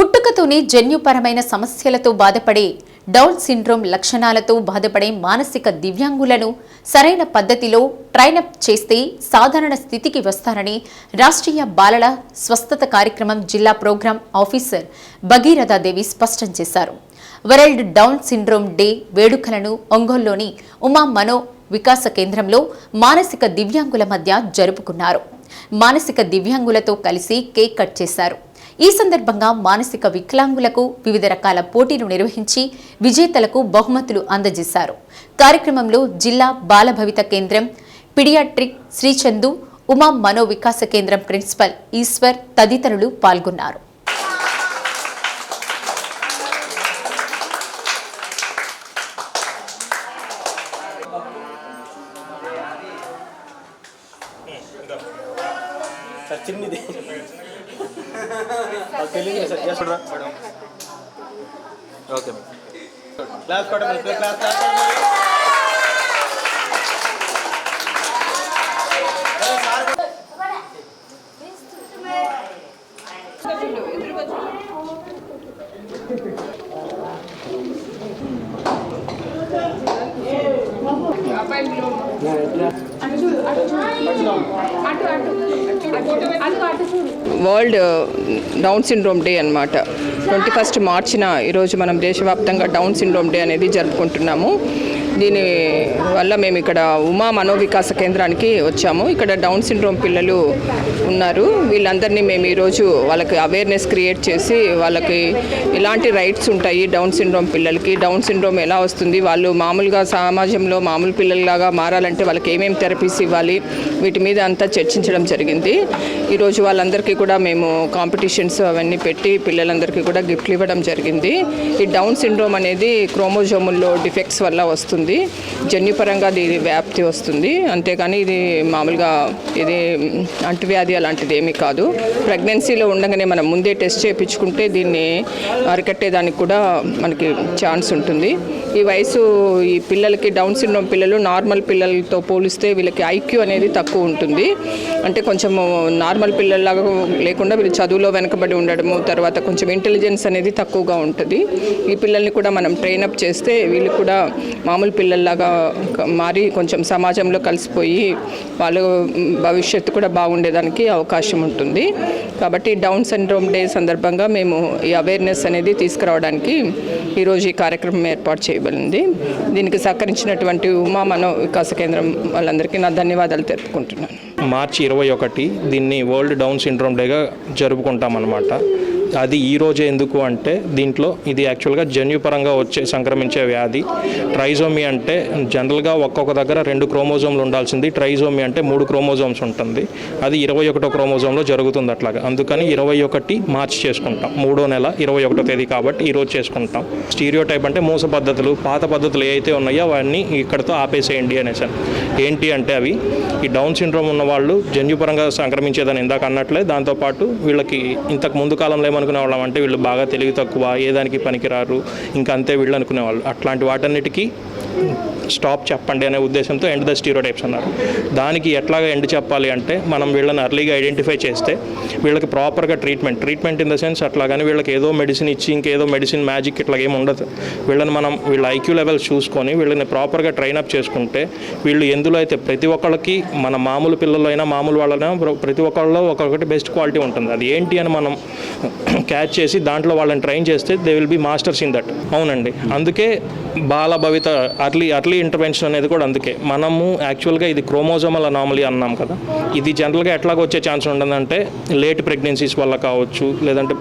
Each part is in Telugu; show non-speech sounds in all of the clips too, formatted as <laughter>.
పుట్టుకతోనే జన్యుపరమైన సమస్యలతో బాధపడే డౌన్ సిండ్రోమ్ లక్షణాలతో బాధపడే మానసిక దివ్యాంగులను సరైన పద్ధతిలో ట్రైనప్ చేస్తే సాధారణ స్థితికి వస్తారని రాష్ట్రీయ బాలల స్వస్థత కార్యక్రమం జిల్లా ప్రోగ్రాం ఆఫీసర్ భగీరథాదేవి స్పష్టం చేశారు. వరల్డ్ డౌన్ సిండ్రోమ్ డే వేడుకలను ఒంగోల్లోని ఉమా మనో వికాస కేంద్రంలో మానసిక దివ్యాంగుల మధ్య జరుపుకున్నారు. మానసిక దివ్యాంగులతో కలిసి కేక్ కట్ చేశారు. ఈ సందర్భంగా మానసిక వికలాంగులకు వివిధ రకాల పోటీలు నిర్వహించి విజేతలకు బహుమతులు అందజేశారు. కార్యక్రమంలో జిల్లా బాల భవిత కేంద్రం పిడియాట్రిక్ శ్రీచందు ఉమా మనో వికాస కేంద్రం ప్రిన్సిపల్ ఈశ్వర్ తదితరులు పాల్గొన్నారు. సార్ చిన్నది అది తెలియదు సార్ చేస్తున్నా ఓకే మేడం క్లాస్ కొట్టండి class class world down syndrome day అన్నమాట. ట్వంటీ ఫస్ట్ మార్చిన ఈరోజు మనం దేశవ్యాప్తంగా డౌన్ సిండ్రోమ్ డే అనేది జరుపుకుంటున్నాము. దీని వల్ల మేము ఇక్కడ ఉమా మనోవికాస కేంద్రానికి వచ్చాము. ఇక్కడ డౌన్ సిండ్రోమ్ పిల్లలు ఉన్నారు. వీళ్ళందరినీ మేము ఈరోజు వాళ్ళకి అవేర్నెస్ క్రియేట్ చేసి వాళ్ళకి ఎలాంటి రైట్స్ ఉంటాయి డౌన్ సిండ్రోమ్ పిల్లలకి? డౌన్ సిండ్రోమ్ ఎలా వస్తుంది? వాళ్ళు మామూలుగా సమాజంలో మామూలు పిల్లలలాగా మారాలంటే వాళ్ళకి ఏమేమి థెరపీస్ ఇవ్వాలి? వీటి మీద అంతా చర్చించడం జరిగింది. ఈరోజు వాళ్ళందరికీ కూడా మేము కాంపిటీషన్స్ అవన్నీ పెట్టి పిల్లలందరికీ కూడా గిఫ్ట్లు ఇవ్వడం జరిగింది. ఈ డౌన్ సిండ్రోమ్ అనేది క్రోమోజోముల్లో డిఫెక్ట్స్ వల్ల వస్తుంది. జన్యుపరంగా దీని వ్యాప్తి వస్తుంది. అంతేకాని ఇది మామూలుగా ఇది అంటువ్యాధి అలాంటిది ఏమీ కాదు. ప్రెగ్నెన్సీలో ఉండగానే మనం ముందే టెస్ట్ చేయించుకుంటే దీన్ని అరికట్టేదానికి కూడా మనకి ఛాన్స్ ఉంటుంది. ఈ వయసు ఈ పిల్లలకి డౌన్ సిండ్రోమ్ పిల్లలు నార్మల్ పిల్లలతో పోలిస్తే వీళ్ళకి ఐక్యూ అనేది తక్కువ ఉంటుంది. అంటే కొంచెం నార్మల్ పిల్లల్లాగా లేకుండా వీళ్ళు చదువులో వెనకబడి ఉండడము తర్వాత కొంచెం ఇంటెలిజెన్స్ అనేది తక్కువగా ఉంటుంది. ఈ పిల్లల్ని కూడా మనం ట్రైనప్ చేస్తే వీళ్ళు కూడా మామూలు పిల్లల్లాగా మారి కొంచెం సమాజంలో కలిసిపోయి వాళ్ళు భవిష్యత్తు కూడా బాగుండేదానికి అవకాశం ఉంటుంది. కాబట్టి డౌన్ సిండ్రోమ్ డే సందర్భంగా మేము ఈ అవేర్నెస్ అనేది తీసుకురావడానికి ఈరోజు ఈ కార్యక్రమం ఏర్పాటు చేయబడింది. దీనికి సహకరించినటువంటి ఉమా మనో వికాస కేంద్రం వాళ్ళందరికీ నా ధన్యవాదాలు తెలుపుకుంటున్నాను. మార్చి ఇరవై ఒకటి దీన్ని వరల్డ్ డౌన్ సిండ్రోమ్ డేగా జరుపుకుంటాం అన్నమాట అది ఈ రోజే ఎందుకు అంటే దీంట్లో ఇది యాక్చువల్గా జన్యుపరంగా వచ్చే సంక్రమించే వ్యాధి. ట్రైజోమి అంటే జనరల్గా ఒక్కొక్క దగ్గర రెండు క్రోమోజోమ్లు ఉండాల్సింది. ట్రైజోమి అంటే మూడు క్రోమోజోమ్స్ ఉంటుంది. అది ఇరవై ఒకటో క్రోమోజోమ్లో జరుగుతుంది అట్లాగా. అందుకని ఇరవై ఒకటి మార్చి చేసుకుంటాం. మూడో నెల ఇరవై ఒకటో తేదీ కాబట్టి ఈరోజు చేసుకుంటాం. స్టీరియో టైప్ అంటే మూస పద్ధతులు పాత పద్ధతులు ఏవైతే ఉన్నాయో అవన్నీ ఇక్కడతో ఆపేసేయండి అనేసి. ఏంటి అంటే అవి ఈ డౌన్ సిండ్రోమ్ ఉన్న వాళ్ళు జన్యుపరంగా సంక్రమించేదని ఇందాక అన్నట్లే. దాంతోపాటు వీళ్ళకి ఇంతకు ముందు కాలంలో అనుకునే వాళ్ళం అంటే వీళ్ళు బాగా తెలివి తక్కువ ఏ దానికి పనికిరారు ఇంకా అంతే వీళ్ళు అనుకునేవాళ్ళు. అట్లాంటి వాటన్నిటికీ స్టాప్ చెప్పండి అనే ఉద్దేశంతో ఎండ్ ద స్టీరో టైప్స్ అన్నారు. దానికి ఎట్లాగా ఎండ్ చెప్పాలి అంటే మనం వీళ్ళని అర్లీగా ఐడెంటిఫై చేస్తే వీళ్ళకి ప్రాపర్గా treatment treatment in the sense అట్లాగని వీళ్ళకి ఏదో మెడిసిన్ ఇచ్చి ఇంకేదో మెడిసిన్ మ్యాజిక్ ఇట్లా ఏమి ఉండదు. వీళ్ళని మనం వీళ్ళ ఐక్యూ లెవెల్స్ చూసుకొని వీళ్ళని ప్రాపర్గా ట్రైన్అప్ చేసుకుంటే వీళ్ళు ఎందులో అయితే ప్రతి ఒక్కళ్ళకి మన మామూలు పిల్లలైనా అయినా మామూలు వాళ్ళైనా ప్రతి ఒక్కళ్ళలో ఒక్కొక్కటి బెస్ట్ క్వాలిటీ ఉంటుంది. అది ఏంటి అని మనం <clears throat> క్యాచ్ చేసి దాంట్లో వాళ్ళని ట్రైన్ చేస్తే they will be masters in that అవునండి. అందుకే Bala Bhavita early early intervention అనేది కూడా అందుకే. మనము యాక్చువల్గా ఇది క్రోమోజోమల్ అనామలీ అన్నాం కదా. ఇది జనరల్గా ఎట్లాగ వచ్చే ఛాన్స్ ఉండదంటే లేట్ ప్రెగ్నెన్సీస్ వల్ల కావచ్చు లేదంటే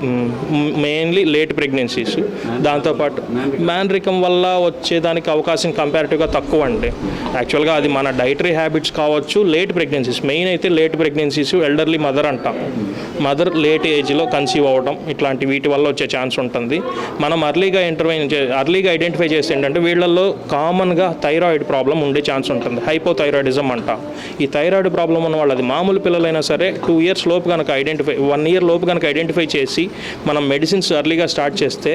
మెయిన్లీ లేట్ ప్రెగ్నెన్సీస్ దాంతోపాటు మ్యాన్రికం వల్ల వచ్చేదానికి అవకాశం కంపారిటివ్గా తక్కువ అండి. యాక్చువల్గా అది మన డైటరీ హ్యాబిట్స్ కావచ్చు లేట్ ప్రెగ్నెన్సీస్ మెయిన్ అయితే లేట్ ప్రెగ్నెన్సీస్ ఎల్డర్లీ మదర్ అంటాం. మదర్ లేట్ ఏజ్లో కన్సీవ్ అవ్వడం ఇట్లాంటి వీటి వల్ల వచ్చే ఛాన్స్ ఉంటుంది. మనం అర్లీగా ఇంటర్వెన్ చే అర్లీగా ఐడెంటిఫై చేస్తే ఏంటంటే వీళ్ళల్లో కామన్గా థైరాయిడ్ ప్రాబ్లం ఉండే ఛాన్స్ ఉంటుంది. హైపోథైరాయిడిజం అంటాం. ఈ థైరాయిడ్ ప్రాబ్లం ఉన్న వాళ్ళు అది మామూలు పిల్లలైనా సరే టూ ఇయర్స్ లోపు కనుక ఐడెంటిఫై వన్ ఇయర్ లోపు కనుక ఐడెంటిఫై చేసి మనం మెడిసిన్స్ అర్లీగా స్టార్ట్ చేస్తే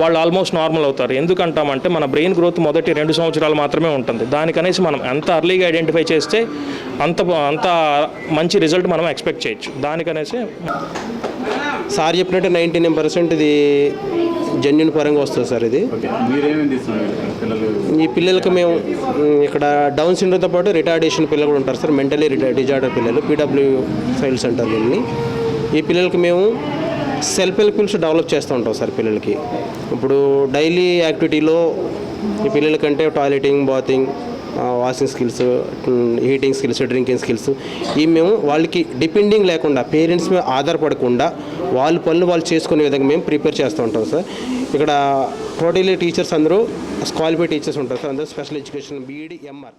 వాళ్ళు ఆల్మోస్ట్ నార్మల్ అవుతారు. ఎందుకంటామంటే మన బ్రెయిన్ గ్రోత్ మొదటి రెండు సంవత్సరాలు మాత్రమే ఉంటుంది. దానికనేసి మనం ఎంత అర్లీగా ఐడెంటిఫై చేస్తే అంత అంత మంచి రిజల్ట్ మనం ఎక్స్పెక్ట్ చేయొచ్చు. దానికనేసి సార్ చెప్పినట్టు నైంటీ నైన్ పర్సెంట్ ఇది జెన్యున్ పరంగా వస్తుంది సార్ ఇది. ఈ పిల్లలకి మేము ఇక్కడ డౌన్ సిండ్రోమ్తో పాటు రిటార్డేషన్ పిల్లలు కూడా ఉంటారు సార్. మెంటలీ డిజార్డర్ పిల్లలు పీడబ్ల్యూ ఫైల్స్ అంటారు దీన్ని. ఈ పిల్లలకి మేము సెల్ఫ్ హెల్ప్ గ్రూప్స్ డెవలప్ చేస్తూ ఉంటాం సార్ పిల్లలకి. ఇప్పుడు డైలీ యాక్టివిటీలో ఈ పిల్లలకంటే toileting bathing washing skills eating skills drinking skills ఇవి మేము వాళ్ళకి డిపెండింగ్ లేకుండా పేరెంట్స్ మీద ఆధారపడకుండా వాళ్ళ పనులు వాళ్ళు చేసుకునే విధంగా మేము ప్రిపేర్ చేస్తూ ఉంటాం సార్ ఇక్కడ టోటలీ టీచర్స్ అందరూ క్వాలిఫైడ్ టీచర్స్ ఉంటారు సార్ అందరూ స్పెషల్ ఎడ్యుకేషన్ బీఈడి ఎంఆర్